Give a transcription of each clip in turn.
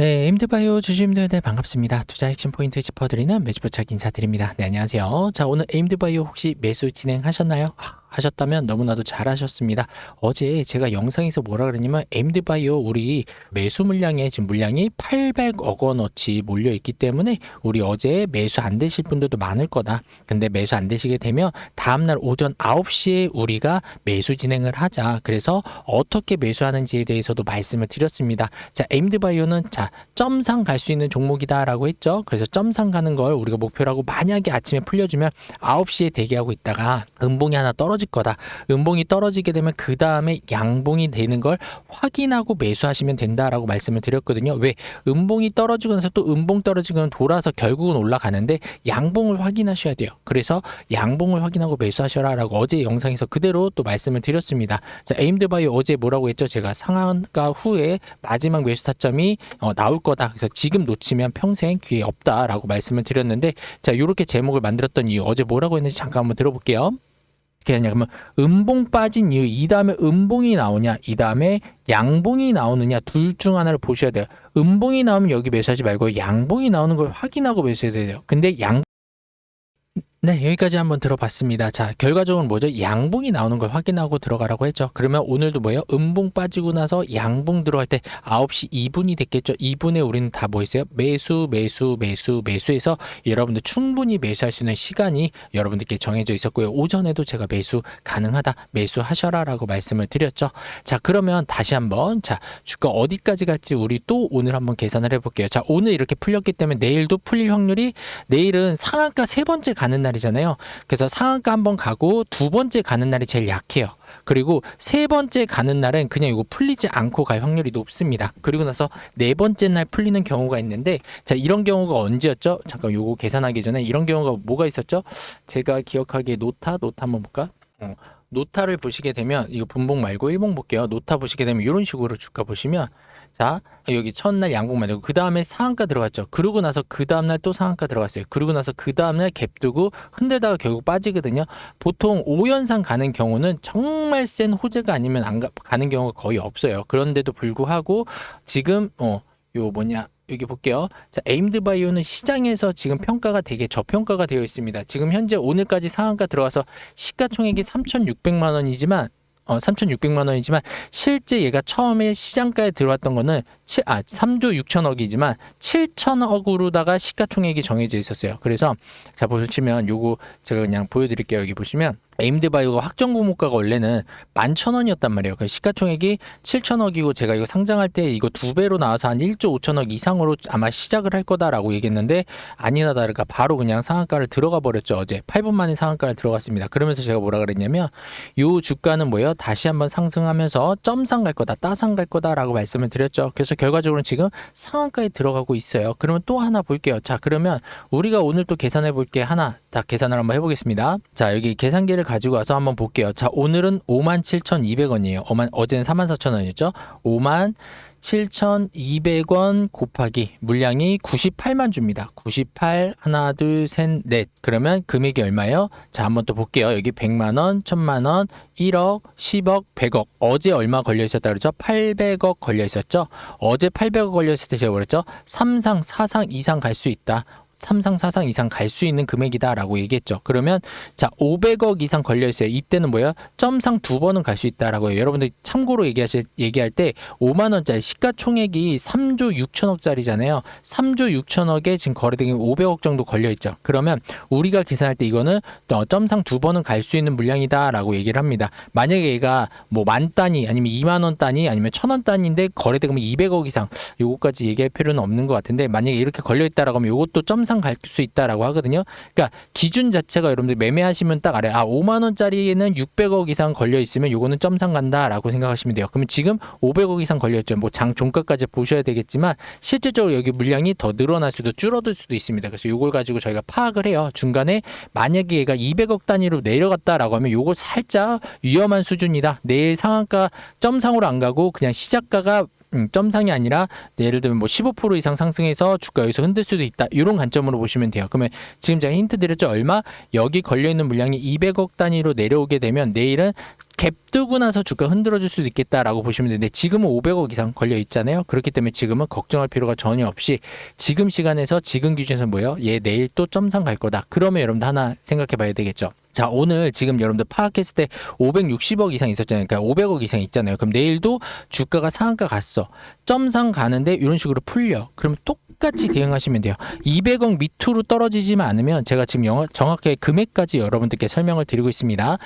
네, 에임드바이오 주주님들 네, 반갑습니다. 투자 핵심 포인트 짚어드리는 매주부착 인사드립니다. 네, 안녕하세요. 자, 오늘 에임드바이오 혹시 매수 진행하셨나요? 아, 하셨다면 너무나도 잘하셨습니다. 어제 제가 영상에서 뭐라 그랬냐면 에임드바이오 우리 매수 물량에 지금 물량이 800억 원어치 몰려 있기 때문에 우리 어제 매수 안 되실 분들도 많을 거다. 근데 매수 안 되시게 되면 다음 날 오전 9시에 우리가 매수 진행을 하자. 그래서 어떻게 매수하는지에 대해서도 말씀을 드렸습니다. 자, 에임드바이오는 자, 점상 갈 수 있는 종목이다라고 했죠. 그래서 점상 가는 걸 우리가 목표라고 만약에 아침에 풀려주면 9시에 대기하고 있다가 음봉이 하나 떨어 질 거다. 음봉이 떨어지게 되면 그 다음에 양봉이 되는 걸 확인하고 매수하시면 된다라고 말씀을 드렸거든요. 왜? 음봉이 떨어지고 나서 또 음봉 떨어지고 돌아서 결국은 올라가는데 양봉을 확인하셔야 돼요. 그래서 양봉을 확인하고 매수하셔라라고 어제 영상에서 그대로 또 말씀을 드렸습니다. 자, 에임드바이오 어제 뭐라고 했죠? 제가 상한가 후에 마지막 매수 타점이 어, 나올 거다. 그래서 지금 놓치면 평생 기회 없다라고 말씀을 드렸는데 자, 이렇게 제목을 만들었던 이유 어제 뭐라고 했는지 잠깐 한번 들어볼게요. 어떻게 하냐? 그러면 음봉 빠진 이유 이 다음에 음봉이 나오냐? 이 다음에 양봉이 나오느냐? 둘 중 하나를 보셔야 돼요. 음봉이 나오면 여기 매수하지 말고 양봉이 나오는 걸 확인하고 매수해야 돼요. 근데 양 네, 여기까지 한번 들어봤습니다. 자, 결과적으로 뭐죠? 양봉이 나오는 걸 확인하고 들어가라고 했죠. 그러면 오늘도 뭐예요? 음봉 빠지고 나서 양봉 들어갈 때 9시 2분이 됐겠죠. 2분에 우리는 다 뭐 있어요? 매수, 매수, 매수, 매수해서 여러분들 충분히 매수할 수 있는 시간이 여러분들께 정해져 있었고요. 오전에도 제가 매수 가능하다, 매수하셔라라고 말씀을 드렸죠. 자, 그러면 다시 한번 자, 주가 어디까지 갈지 우리 또 오늘 한번 계산을 해볼게요. 자, 오늘 이렇게 풀렸기 때문에 내일도 풀릴 확률이 내일은 상한가 세 번째 가는 날 이잖아요. 그래서 상한가 한번 가고 두 번째 가는 날이 제일 약해요. 그리고 세 번째 가는 날은 그냥 이거 풀리지 않고 갈 확률이 높습니다. 그리고 나서 네 번째 날 풀리는 경우가 있는데 자 이런 경우가 언제였죠? 잠깐 요거 계산하기 전에 이런 경우가 뭐가 있었죠? 제가 기억하기에 노타 노타 한번 볼까? 어, 노타를 보시게 되면 이거 분봉 말고 일봉 볼게요. 노타 보시게 되면 이런 식으로 주가 보시면 자 여기 첫날 양봉 만들고 그 다음에 상한가 들어갔죠. 그러고 나서 그 다음날 또 상한가 들어갔어요. 그러고 나서 그 다음날 갭 두고 흔들다가 결국 빠지거든요. 보통 5연상 가는 경우는 정말 센 호재가 아니면 안 가, 가는 경우가 거의 없어요. 그런데도 불구하고 지금 어 요 뭐냐 여기 볼게요. 자, 에임드 바이오는 시장에서 지금 평가가 되게 저평가가 되어 있습니다. 지금 현재 오늘까지 상한가 들어와서 시가총액이 3,600만 원이지만 어, 3,600만 원이지만 실제 얘가 처음에 시장가에 들어왔던 거는 7, 아, 3조 6천억이지만 7천억으로다가 시가총액이 정해져 있었어요. 그래서 자 보시면 요거 제가 그냥 보여드릴게요. 여기 보시면 에임드바이오가 확정 공모가가 원래는 11,000원이었단 말이에요. 그 시가총액이 7천억이고 제가 이거 상장할 때 이거 두 배로 나와서 한 1조 5천억 이상으로 아마 시작을 할 거다라고 얘기했는데 아니나 다를까 바로 그냥 상한가를 들어가 버렸죠. 어제 8분 만에 상한가를 들어갔습니다. 그러면서 제가 뭐라 그랬냐면 요 주가는 뭐예요? 다시 한번 상승하면서 점상 갈 거다, 따상 갈 거다라고 말씀을 드렸죠. 그래서 결과적으로 지금 상한가에 들어가고 있어요. 그러면 또 하나 볼게요. 자, 그러면 우리가 오늘 또 계산해 볼 게 하나 딱 계산을 한번 해보겠습니다. 자, 여기 계산기를 가지고 와서 한번 볼게요. 자, 오늘은 57,200원이에요. 어만, 어제는 44,000원이었죠? 5만 7,200원 곱하기 물량이 98만 주입니다. 98 하나 둘 셋 넷. 그러면 금액이 얼마예요? 자, 한번 또 볼게요. 여기 100만 원, 1000만 원, 1억, 10억, 100억. 어제 얼마 걸려 있었다 그랬죠? 800억 걸려 있었죠? 어제 800억 걸려 있을 때 제가 그랬죠? 3상, 4상 이상 갈 수 있다. 3상, 4상 이상 갈 수 있는 금액이다라고 얘기했죠. 그러면 자 500억 이상 걸려 있어요. 이때는 뭐예요? 점상 두 번은 갈 수 있다라고 해요. 여러분들 참고로 얘기하실 얘기할 때 5만 원짜리 시가총액이 3조 6천억짜리잖아요. 3조 6천억에 지금 거래되기 500억 정도 걸려 있죠. 그러면 우리가 계산할 때 이거는 어, 점상 두 번은 갈 수 있는 물량이다라고 얘기를 합니다. 만약에 얘가 뭐 만 단위 아니면 2만 원 단위 아니면 천 원 단위인데 거래되면 200억 이상 요거까지 얘기할 필요는 없는 것 같은데 만약에 이렇게 걸려 있다라고 하면 요것도 점상 갈 수 있다라고 하거든요. 그러니까 기준 자체가 여러분들 매매하시면 딱 알아요. 아 5만 원짜리에는 600억 이상 걸려 있으면 요거는 점상 간다라고 생각하시면 돼요. 그러면 지금 500억 이상 걸려 있죠. 뭐 장 종가까지 보셔야 되겠지만 실질적으로 여기 물량이 더 늘어날 수도 줄어들 수도 있습니다. 그래서 요걸 가지고 저희가 파악을 해요. 중간에 만약에 얘가 200억 단위로 내려갔다라고 하면 요거 살짝 위험한 수준이다. 내일 상한가 점상으로 안 가고 그냥 시작가가 음, 점상이 아니라 예를 들면 뭐 15% 이상 상승해서 주가 여기서 흔들 수도 있다. 이런 관점으로 보시면 돼요. 그러면 지금 제가 힌트 드렸죠. 얼마? 여기 걸려 있는 물량이 200억 단위로 내려오게 되면 내일은 갭 뜨고 나서 주가 흔들어줄 수도 있겠다라고 보시면 되는데 지금은 500억 이상 걸려 있잖아요. 그렇기 때문에 지금은 걱정할 필요가 전혀 없이 지금 시간에서 지금 기준에서 뭐예요? 얘 내일 또 점상 갈 거다. 그러면 여러분들 하나 생각해 봐야 되겠죠. 자, 오늘 지금 여러분들 파악했을 때 560억 이상 있었잖아요. 그러니까 500억 이상 있잖아요. 그럼 내일도 주가가 상한가 갔어. 점상 가는데 이런 식으로 풀려. 그럼 똑같이 대응하시면 돼요. 200억 밑으로 떨어지지만 않으면 제가 지금 영어, 정확하게 금액까지 여러분들께 설명을 드리고 있습니다.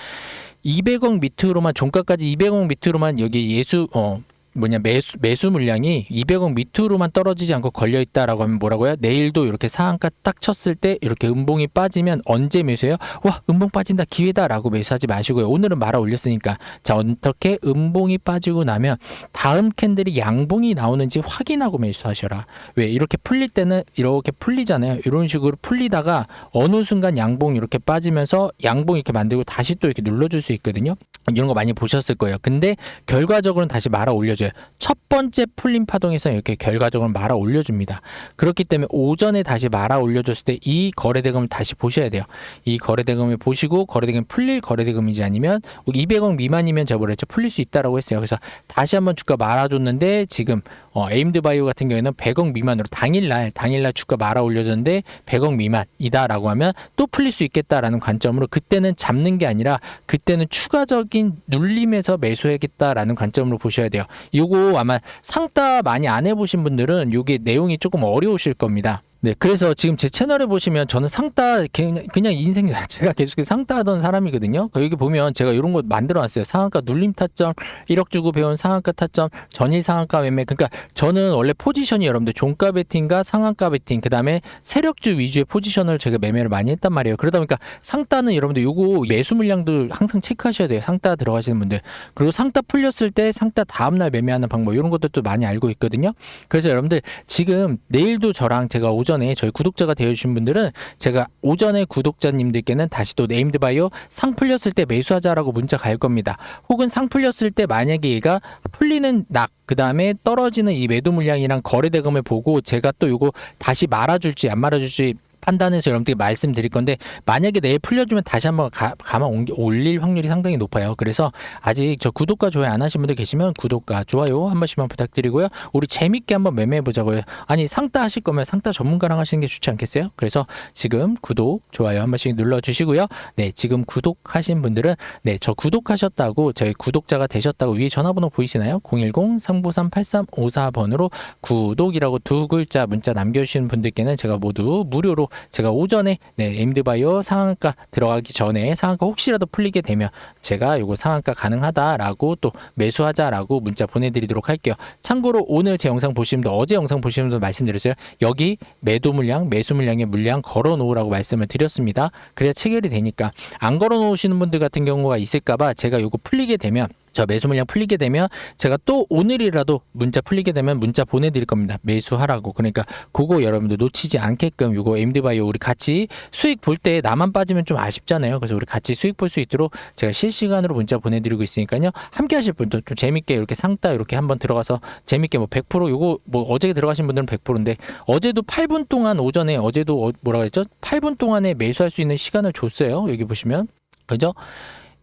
200억 밑으로만 종가까지 200억 밑으로만 여기 예수 어 뭐냐 매수 매수 물량이 200억 밑으로만 떨어지지 않고 걸려 있다라고 하면 뭐라고요? 내일도 이렇게 상한가 딱 쳤을 때 이렇게 음봉이 빠지면 언제 매수해요? 와 음봉 빠진다 기회다라고 매수하지 마시고요. 오늘은 말아 올렸으니까 자 어떻게 음봉이 빠지고 나면 다음 캔들이 양봉이 나오는지 확인하고 매수하셔라. 왜 이렇게 풀릴 때는 이렇게 풀리잖아요. 이런 식으로 풀리다가 어느 순간 양봉 이렇게 빠지면서 양봉 이렇게 만들고 다시 또 이렇게 눌러줄 수 있거든요. 이런 거 많이 보셨을 거예요. 근데 결과적으로는 다시 말아 올려줘요. 첫 번째 풀림 파동에서 이렇게 결과적으로 말아 올려줍니다. 그렇기 때문에 오전에 다시 말아 올려줬을 때 이 거래대금을 다시 보셔야 돼요. 이 거래대금을 보시고 거래대금 풀릴 거래대금이지 아니면 200억 미만이면 뭐랬죠? 풀릴 수 있다라고 했어요. 그래서 다시 한번 주가 말아줬는데 지금 어, 에임드 바이오 같은 경우에는 100억 미만으로 당일날 당일날 주가 말아 올려줬는데 100억 미만이다라고 하면 또 풀릴 수 있겠다라는 관점으로 그때는 잡는 게 아니라 그때는 추가적인 눌림에서 매수해야겠다라는 관점으로 보셔야 돼요. 요거 아마 상따 많이 안 해보신 분들은 요게 내용이 조금 어려우실 겁니다. 네, 그래서 지금 제 채널에 보시면 저는 상따 그냥, 그냥 인생 자체가 계속 상따 하던 사람이거든요. 그 여기 보면 제가 이런 거 만들어 놨어요. 상한가 눌림 타점, 1억 주고 배운 상한가 타점, 전일 상한가 매매. 그러니까 저는 원래 포지션이 여러분들 종가 베팅과 상한가 베팅, 그 다음에 세력주 위주의 포지션을 제가 매매를 많이 했단 말이에요. 그러다 보니까 상따는 여러분들 요거 매수 물량들 항상 체크하셔야 돼요. 상따 들어가시는 분들. 그리고 상따 풀렸을 때 상따 다음날 매매하는 방법 이런 것들도 많이 알고 있거든요. 그래서 여러분들 지금 내일도 저랑 제가 오전 에 저희 구독자가 되어주신 분들은 제가 오전에 구독자님들께는 다시 또 네임드 바이오 상 풀렸을 때 매수하자라고 문자 갈 겁니다. 혹은 상 풀렸을 때 만약에 얘가 풀리는 낙, 그 다음에 떨어지는 이 매도 물량이랑 거래 대금을 보고 제가 또 요거 다시 말아줄지 안 말아줄지 판단해서 여러분들께 말씀드릴 건데 만약에 내일 풀려주면 다시 한번 가, 가만 올릴 확률이 상당히 높아요. 그래서 아직 저 구독과 좋아요 안 하신 분들 계시면 구독과 좋아요 한 번씩만 부탁드리고요. 우리 재밌게 한번 매매해 보자고요. 아니 상따 하실 거면 상따 전문가랑 하시는 게 좋지 않겠어요? 그래서 지금 구독 좋아요 한 번씩 눌러 주시고요. 네 지금 구독하신 분들은 네 저 구독하셨다고 저희 구독자가 되셨다고 위에 전화번호 보이시나요? 010-393-8354번으로 구독이라고 두 글자 문자 남겨주시는 분들께는 제가 모두 무료로 제가 오전에 네, 엠드바이오 상한가 들어가기 전에 상한가 혹시라도 풀리게 되면 제가 요거 상한가 가능하다라고 또 매수하자라고 문자 보내드리도록 할게요. 참고로 오늘 제 영상 보시는 분 어제 영상 보시는 분들 말씀드렸어요. 여기 매도 물량, 매수 물량의 물량 걸어 놓으라고 말씀을 드렸습니다. 그래야 체결이 되니까 안 걸어 놓으시는 분들 같은 경우가 있을까봐 제가 요거 풀리게 되면 저 매수 물량 풀리게 되면 제가 또 오늘이라도 문자 풀리게 되면 문자 보내드릴 겁니다. 매수하라고. 그러니까 그거 여러분들 놓치지 않게끔 요거 엠드바이오 우리 같이 수익 볼 때 나만 빠지면 좀 아쉽잖아요. 그래서 우리 같이 수익 볼 수 있도록 제가 실시간으로 문자 보내드리고 있으니까요. 함께 하실 분들 좀 재밌게 이렇게 상따 이렇게 한번 들어가서 재밌게 뭐 100% 요거 뭐 어제 들어가신 분들은 100%인데 어제도 8분 동안 오전에 어제도 어- 뭐라 그랬죠? 8분 동안에 매수할 수 있는 시간을 줬어요. 여기 보시면. 그죠?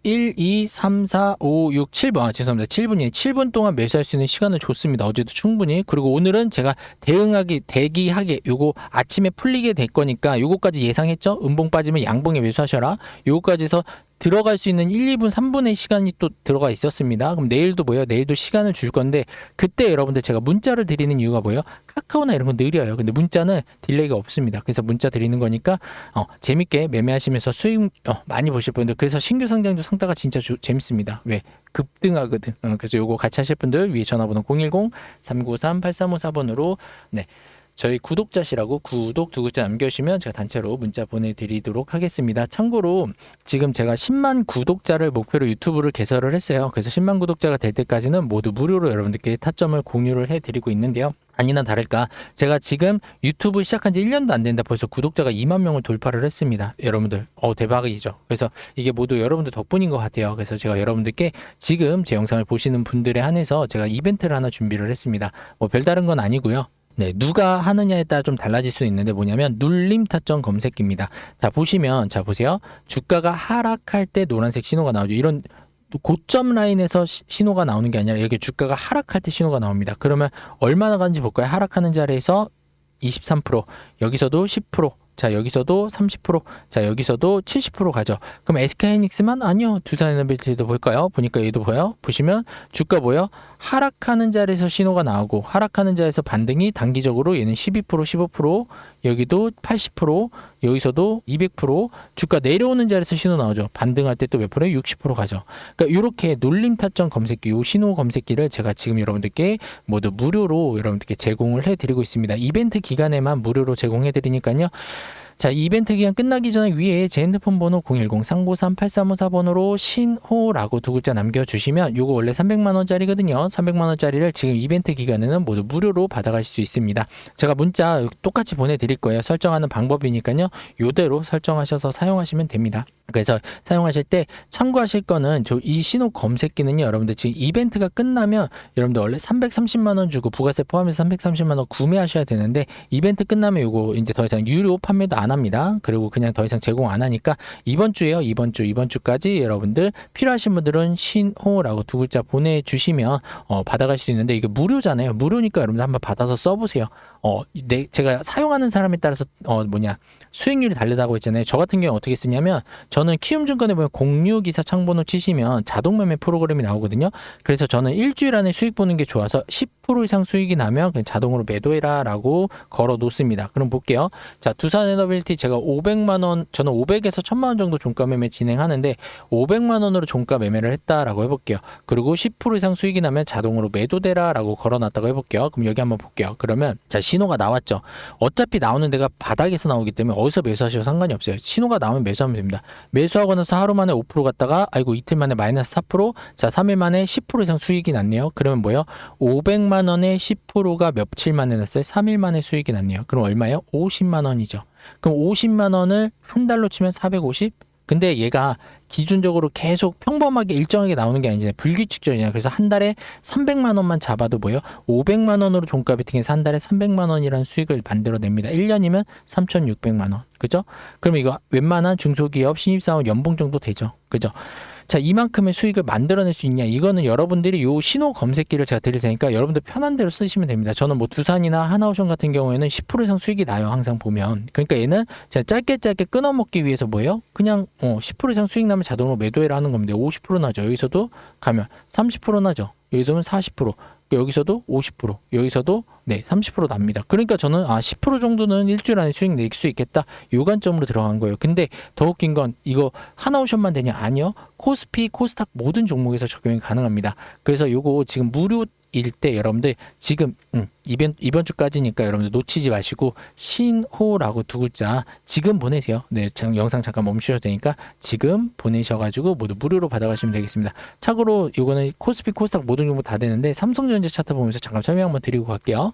1, 2, 3, 4, 5, 6, 7번. 아, 죄송합니다. 7분이 7분 동안 매수할 수 있는 시간을 줬습니다. 어제도 충분히. 그리고 오늘은 제가 대응하기, 대기하게 요거 아침에 풀리게 될 거니까 요거까지 예상했죠? 음봉 빠지면 양봉에 매수하셔라. 요거까지서 들어갈 수 있는 1, 2분, 3분의 시간이 또 들어가 있었습니다. 그럼 내일도 뭐예요? 내일도 시간을 줄 건데 그때 여러분들 제가 문자를 드리는 이유가 뭐예요? 카카오나 이런 건 느려요. 근데 문자는 딜레이가 없습니다. 그래서 문자 드리는 거니까 어, 재밌게 매매하시면서 수익 어, 많이 보실 분들 그래서 신규 상장도 상따가 진짜 조- 재밌습니다. 왜? 급등하거든. 어, 그래서 요거 같이 하실 분들 위에 전화번호 010-393-8354번으로 네. 저희 구독자시라고 구독 두 글자 남겨주시면 제가 단체로 문자 보내드리도록 하겠습니다. 참고로 지금 제가 10만 구독자를 목표로 유튜브를 개설을 했어요. 그래서 10만 구독자가 될 때까지는 모두 무료로 여러분들께 타점을 공유를 해드리고 있는데요. 아니나 다를까 제가 지금 유튜브 시작한 지 1년도 안 된다 벌써 구독자가 2만 명을 돌파를 했습니다. 여러분들 어 대박이죠. 그래서 이게 모두 여러분들 덕분인 것 같아요. 그래서 제가 여러분들께 지금 제 영상을 보시는 분들에 한해서 제가 이벤트를 하나 준비를 했습니다. 뭐 별다른 건 아니고요. 네, 누가 하느냐에 따라 좀 달라질 수 있는데 뭐냐면 눌림 타점 검색기입니다. 자, 보시면 자 보세요. 주가가 하락할 때 노란색 신호가 나오죠. 이런 고점 라인에서 시- 신호가 나오는 게 아니라 여기 주가가 하락할 때 신호가 나옵니다. 그러면 얼마나 가는지 볼까요? 하락하는 자리에서 23%, 여기서도 10%, 자 여기서도 30%, 자 여기서도 70% 가죠. 그럼 SK하이닉스만 아니요. 두산에너빌티도 볼까요? 보니까 얘도 보여. 보시면 주가 보여. 하락하는 자리에서 신호가 나오고 하락하는 자리에서 반등이 단기적으로 얘는 12%, 15%, 여기도 80%, 여기서도 200%, 주가 내려오는 자리에서 신호 나오죠. 반등할 때 또 몇 프로에 60% 가죠. 그러니까 이렇게 놀림 타점 검색기, 요 신호 검색기를 제가 지금 여러분들께 모두 무료로 여러분들께 제공을 해드리고 있습니다. 이벤트 기간에만 무료로 제공 해 드리니까요. 자, 이 이벤트 기간 끝나기 전에 위에 제 핸드폰 번호 010-393-8354번호로 신호라고 두 글자 남겨주시면 요거 원래 300만원짜리거든요. 300만원짜리를 지금 이벤트 기간에는 모두 무료로 받아가실 수 있습니다. 제가 문자 똑같이 보내드릴 거예요. 설정하는 방법이니까요. 요대로 설정하셔서 사용하시면 됩니다. 그래서 사용하실 때 참고하실 거는 저 이 신호 검색기는요. 여러분들 지금 이벤트가 끝나면 여러분들 원래 330만 원 주고 부가세 포함해서 330만 원 구매하셔야 되는데 이벤트 끝나면 요거 이제 더 이상 유료 판매도 안 합니다. 그리고 그냥 더 이상 제공 안 하니까 이번 주에요. 이번 주 이번 주까지 여러분들 필요하신 분들은 신호라고 두 글자 보내주시면 어, 받아갈 수 있는데 이게 무료잖아요. 무료니까 여러분들 한번 받아서 써보세요. 어, 내, 제가 사용하는 사람에 따라서 어 뭐냐 수익률이 다르다고 했잖아요. 저 같은 경우 어떻게 쓰냐면 저는 키움증권에 보면 공유 기사 창번호 치시면 자동 매매 프로그램이 나오거든요. 그래서 저는 일주일 안에 수익 보는 게 좋아서 10% 이상 수익이 나면 그냥 자동으로 매도해라 라고 걸어 놓습니다. 그럼 볼게요. 자, 두산 에너빌티 제가 500만 원, 저는 500에서 1000만 원 정도 종가 매매 진행하는데 500만 원으로 종가 매매를 했다라고 해볼게요. 그리고 10% 이상 수익이 나면 자동으로 매도되라 라고 걸어놨다고 해볼게요. 그럼 여기 한번 볼게요. 그러면 자 신호가 나왔죠. 어차피 나오는 데가 바닥에서 나오기 때문에 어디서 매수하셔도 상관이 없어요. 신호가 나오면 매수하면 됩니다. 매수하고 나서 하루 만에 5% 갔다가 아이고 이틀 만에 마이너스 4%, 자 3일 만에 10% 이상 수익이 났네요. 그러면 뭐예요? 500만 원에 10%가 며칠 만에 났어요? 3일 만에 수익이 났네요. 그럼 얼마예요? 50만 원이죠. 그럼 50만 원을 한 달로 치면 450? 근데 얘가 기준적으로 계속 평범하게 일정하게 나오는 게 아니잖아요. 불규칙적이잖아요. 그래서 한 달에 300만 원만 잡아도 뭐예요? 500만 원으로 종가 베팅해서 한 달에 300만 원이라는 수익을 만들어냅니다. 1년이면 3,600만 원. 그죠? 그럼 이거 웬만한 중소기업 신입사원 연봉 정도 되죠. 그죠? 자, 이만큼의 수익을 만들어낼 수 있냐? 이거는 여러분들이 요 신호 검색기를 제가 드릴 테니까 여러분들 편한 대로 쓰시면 됩니다. 저는 뭐 두산이나 하나오션 같은 경우에는 10% 이상 수익이 나요. 항상 보면. 그러니까 얘는 제가 짧게 짧게 끊어먹기 위해서 뭐예요? 그냥 어, 10% 이상 수익 나면 자동으로 매도해라 하는 겁니다. 50% 나죠. 여기서도 가면 30% 나죠. 여기서는 40%. 여기서도 50%, 여기서도 네, 30% 납니다. 그러니까 저는 아, 10% 정도는 일주일 안에 수익 낼 수 있겠다. 요 관점으로 들어간 거예요. 근데 더 웃긴 건 이거 하나 오션만 되냐? 아니요. 코스피, 코스닥 모든 종목에서 적용이 가능합니다. 그래서 요거 지금 무료 일 때 여러분들 지금 음, 이번 이번 주까지니까 여러분들 놓치지 마시고 신호라고 두 글자 지금 보내세요. 네, 장, 영상 잠깐 멈추셔도 되니까 지금 보내셔가지고 모두 무료로 받아가시면 되겠습니다. 참고로 이거는 코스피, 코스닥 모든 종목 다 되는데 삼성전자 차트 보면서 잠깐 설명 한번 드리고 갈게요.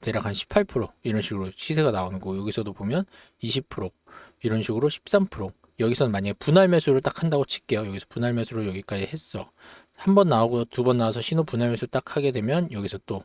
대략 한 18% 이런 식으로 시세가 나오는 거 여기서도 보면 20% 이런 식으로 13% 여기서는 만약에 분할 매수를 딱 한다고 칠게요. 여기서 분할 매수를 여기까지 했어. 한 번 나오고 두 번 나와서 신호 분할 매수 딱 하게 되면 여기서 또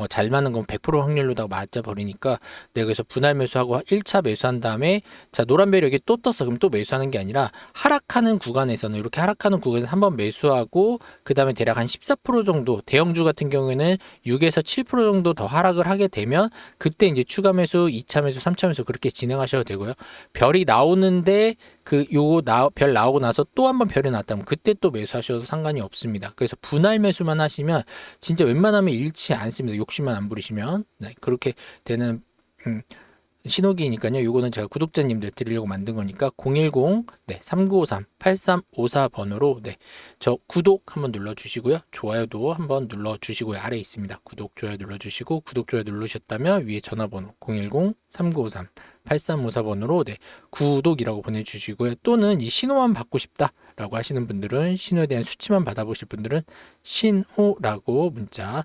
어, 잘 맞는 건 100% 확률로다가 맞아 버리니까 내가 여기서 분할 매수하고 1차 매수한 다음에 자 노란벨이 여기 또 떴어 그럼 또 매수하는 게 아니라 하락하는 구간에서는 이렇게 하락하는 구간에서 한번 매수하고 그 다음에 대략 한 14% 정도 대형주 같은 경우에는 6에서 7% 정도 더 하락을 하게 되면 그때 이제 추가 매수 2차 매수 3차 매수 그렇게 진행하셔도 되고요 별이 나오는데 그 요거 나, 별 나오고 나서 또 한 번 별이 나왔다면 그때 또 매수하셔도 상관이 없습니다. 그래서 분할 매수만 하시면 진짜 웬만하면 잃지 않습니다. 욕심만 안 부리시면 네, 그렇게 되는 음, 신호기니까요. 요거는 제가 구독자님들 드리려고 만든 거니까 010 네, 3953 8354 번호로 네, 저 구독 한번 눌러 주시고요. 좋아요도 한번 눌러 주시고요. 아래 있습니다. 구독 좋아요 눌러 주시고 구독 좋아요 누르셨다면 위에 전화번호 010 3953 8354번으로 네, 구독이라고 보내 주시고요. 또는 이 신호만 받고 싶다라고 하시는 분들은 신호에 대한 수치만 받아 보실 분들은 신호라고 문자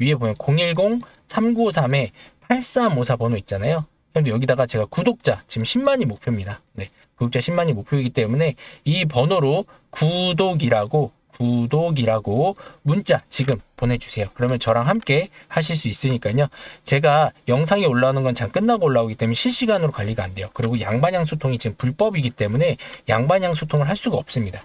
위에 보면 010-3953-8354 번호 있잖아요. 근데 여기다가 제가 구독자 지금 10만이 목표입니다. 네. 구독자 10만이 목표이기 때문에 이 번호로 구독이라고 구독이라고 문자 지금 보내주세요. 그러면 저랑 함께 하실 수 있으니까요. 제가 영상이 올라오는 건 잘 끝나고 올라오기 때문에 실시간으로 관리가 안 돼요. 그리고 양반양 소통이 지금 불법이기 때문에 양반양 소통을 할 수가 없습니다.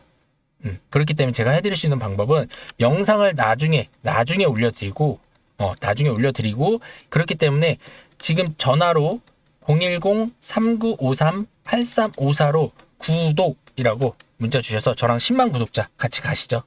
음, 그렇기 때문에 제가 해드릴 수 있는 방법은 영상을 나중에 나중에 올려드리고 어, 나중에 올려드리고 그렇기 때문에 지금 전화로 010-3953-8354로 구독이라고 문자 주셔서 저랑 10만 구독자 같이 가시죠.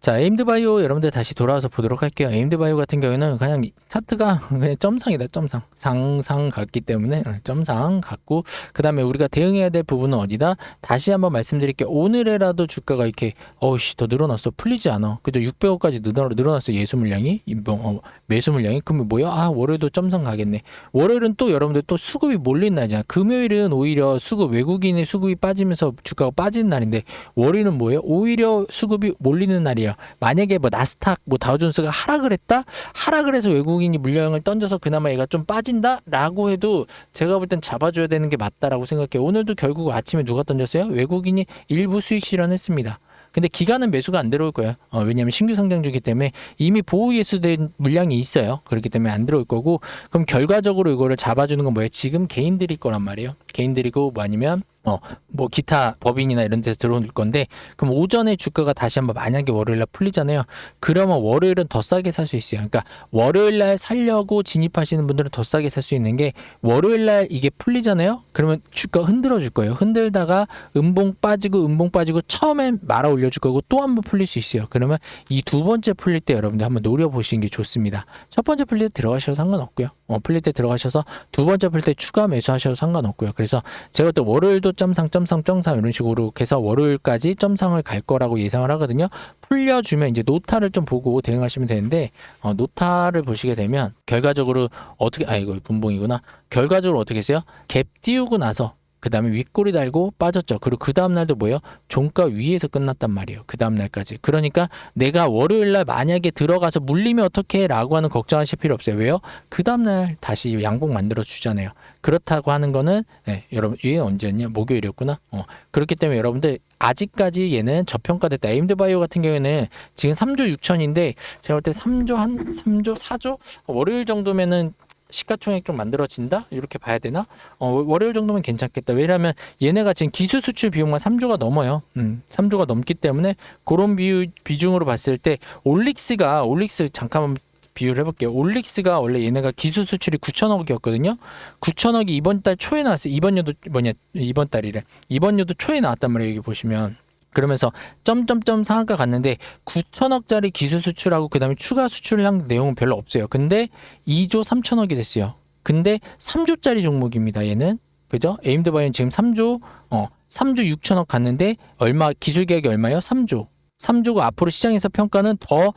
네. 자, 에임드 바이오 여러분들 다시 돌아와서 보도록 할게요. 에임드 바이오 같은 경우에는 그냥 차트가 그냥 점상이다, 점상. 상상 같기 때문에 어, 점상 같고 그 다음에 우리가 대응해야 될 부분은 어디다? 다시 한번 말씀드릴게요. 오늘에라도 주가가 이렇게 어우씨 더 늘어났어. 풀리지 않아. 그죠? 600억까지 늘어, 늘어 났어. 예수 물량이. 어, 매수 물량이. 그러면 뭐야? 아, 월요일도 점상 가겠네. 월요일은 또 여러분들 또 수급이 몰린 날이잖아. 금요일은 오히려 수급, 외국인의 수급이 빠지면서 주가가 빠진 날인데 월요일은 뭐예요? 오히려 수급이 몰리는 날이 에요. 만약에 뭐 나스닥, 뭐 다우존스가 하락을 했다? 하락을 해서 외국인이 물량을 던져서 그나마 얘가 좀 빠진다라고 해도 제가 볼 땐 잡아줘야 되는 게 맞다라고 생각해요. 오늘도 결국 아침에 누가 던졌어요? 외국인이 일부 수익 실현했습니다. 근데 기간은 매수가 안 들어올 거예요. 어, 왜냐하면 신규 상장주기 때문에 이미 보호 예수된 물량이 있어요. 그렇기 때문에 안 들어올 거고 그럼 결과적으로 이거를 잡아주는 건 뭐예요? 지금 개인들일 거란 말이에요. 개인들이고 뭐 아니면 어, 뭐 기타 법인이나 이런 데서 들어올 건데 그럼 오전에 주가가 다시 한번 만약에 월요일 날 풀리잖아요. 그러면 월요일은 더 싸게 살 수 있어요. 그러니까 월요일 날 살려고 진입하시는 분들은 더 싸게 살 수 있는 게 월요일 날 이게 풀리잖아요. 그러면 주가 흔들어 줄 거예요. 흔들다가 음봉 빠지고 음봉 빠지고 처음엔 말아 올려 줄 거고 또 한번 풀릴 수 있어요. 그러면 이 두 번째 풀릴 때 여러분들 한번 노려 보시는 게 좋습니다. 첫 번째 풀릴 때 들어가셔도 상관없고요. 어, 풀릴 때 들어가셔서 두 번째 풀릴 때 추가 매수하셔도 상관없고요. 그래서 제가 또 월요일도 점상 점상 점상 이런 식으로 해서 월요일까지 점상을 갈 거라고 예상을 하거든요. 풀려주면 이제 노타를 좀 보고 대응하시면 되는데 어, 노타를 보시게 되면 결과적으로 어떻게 아 이거 분봉이구나. 결과적으로 어떻게 했어요? 갭 띄우고 나서 그 다음에 윗꼬리 달고 빠졌죠. 그리고 그 다음날도 뭐예요? 종가 위에서 끝났단 말이에요. 그 다음날까지. 그러니까 내가 월요일날 만약에 들어가서 물리면 어떻게 라고 하는 걱정하실 필요 없어요. 왜요? 그 다음날 다시 양봉 만들어 주잖아요. 그렇다고 하는 거는 네, 여러분 이게 언제였냐? 목요일이었구나. 어, 그렇기 때문에 여러분들 아직까지 얘는 저평가됐다. 에임드 바이오 같은 경우에는 지금 3조 6천인데 제가 볼 때 3조 한 3조 4조 월요일 정도면은 시가총액 좀 만들어진다? 이렇게 봐야 되나? 어, 월요일 정도면 괜찮겠다. 왜냐하면 얘네가 지금 기술 수출 비용만 3조가 넘어요. 음, 3조가 넘기 때문에 그런 비유, 비중으로 봤을 때 올릭스가 올릭스 잠깐만 비유를 해볼게요. 올릭스가 원래 얘네가 기술 수출이 9천억이었거든요. 9천억이 이번 달 초에 나왔어요. 이번 연도 뭐냐 이번 달이래. 이번 연도 초에 나왔단 말이에요 여기 보시면 그러면서 점점점 상한가 갔는데 9천억짜리 기술 수출하고 그다음에 추가 수출량 내용은 별로 없어요. 근데 2조 3천억이 됐어요. 근데 3조짜리 종목입니다. 얘는 그죠? 에임드 바이는 지금 3조 어 3조 6천억 갔는데 얼마 기술 계획이 얼마예요? 3조. 3조고 앞으로 시장에서 평가는 더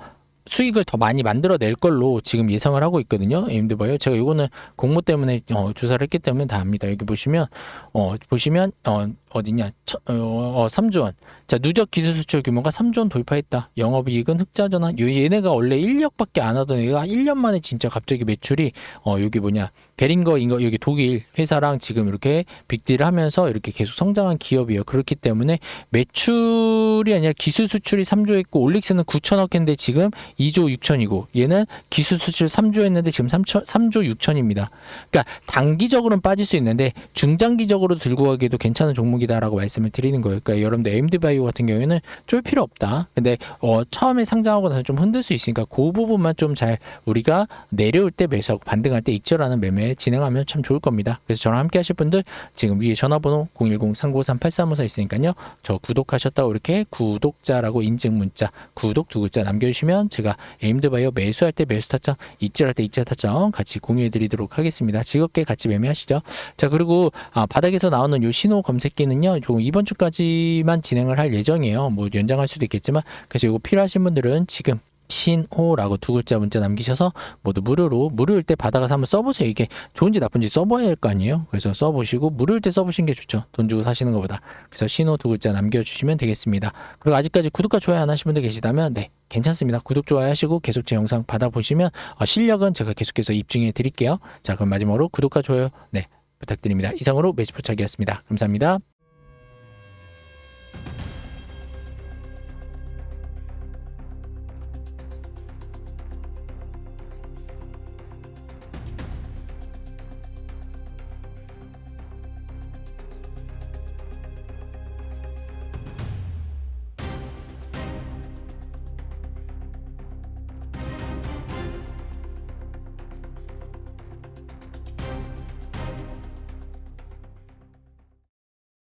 수익을 더 많이 만들어낼 걸로 지금 예상을 하고 있거든요. 에임드 바이오. 제가 이거는 공모 때문에 어, 조사를 했기 때문에 다 압니다. 여기 보시면 어 보시면 어 어디냐? 첫, 어, 어, 3조 원. 자, 누적 기술 수출 규모가 3조 원 돌파했다. 영업이익은 흑자 전환. 요 얘네가 원래 1년밖에 안 하던 애가 1년 만에 진짜 갑자기 매출이 어 여기 뭐냐? 베링거 인거 여기 독일 회사랑 지금 이렇게 빅딜을 하면서 이렇게 계속 성장한 기업이에요. 그렇기 때문에 매출이 아니라 기술 수출이 3조 했고 올릭스는 9천억 했는데 지금 2조 6천이고 얘는 기술 수출 3조 했는데 지금 3천, 3조 6천입니다. 그러니까 단기적으로는 빠질 수 있는데 중장기적으로 들고 가기에도 괜찮은 종목이다라고 말씀을 드리는 거예요. 그러니까 여러분들 AMD 바이오 같은 경우에는 쫄 필요 없다. 근데 어, 처음에 상장하고 나서 좀 흔들 수 있으니까 그 부분만 좀 잘 우리가 내려올 때 매수하고 반등할 때 익절하는 매매 진행하면 참 좋을 겁니다. 그래서 저랑 함께 하실 분들 지금 위에 전화번호 010-393-8354 있으니까요. 저 구독하셨다고 이렇게 구독자라고 인증 문자 구독 두 글자 남겨주시면 제가 에임드 바이오 매수할 때 매수 타점 익절할 때 익절 타점 같이 공유해 드리도록 하겠습니다. 즐겁게 같이 매매하시죠. 자 그리고 아, 바닥에서 나오는 요 신호 검색기는요. 좀 이번 주까지만 진행을 할 예정이에요. 뭐 연장할 수도 있겠지만 그래서 이거 필요하신 분들은 지금 신호라고 두 글자 문자 남기셔서 모두 무료로 무료일 때 받아가서 한번 써보세요. 이게 좋은지 나쁜지 써봐야 할 거 아니에요. 그래서 써보시고 무료일 때 써보시는 게 좋죠. 돈 주고 사시는 것보다. 그래서 신호 두 글자 남겨주시면 되겠습니다. 그리고 아직까지 구독과 좋아요 안 하신 분들 계시다면 네 괜찮습니다. 구독 좋아요 하시고 계속 제 영상 받아보시면 어, 실력은 제가 계속해서 입증해 드릴게요. 자 그럼 마지막으로 구독과 좋아요 네 부탁드립니다. 이상으로 매지포착이었습니다. 감사합니다.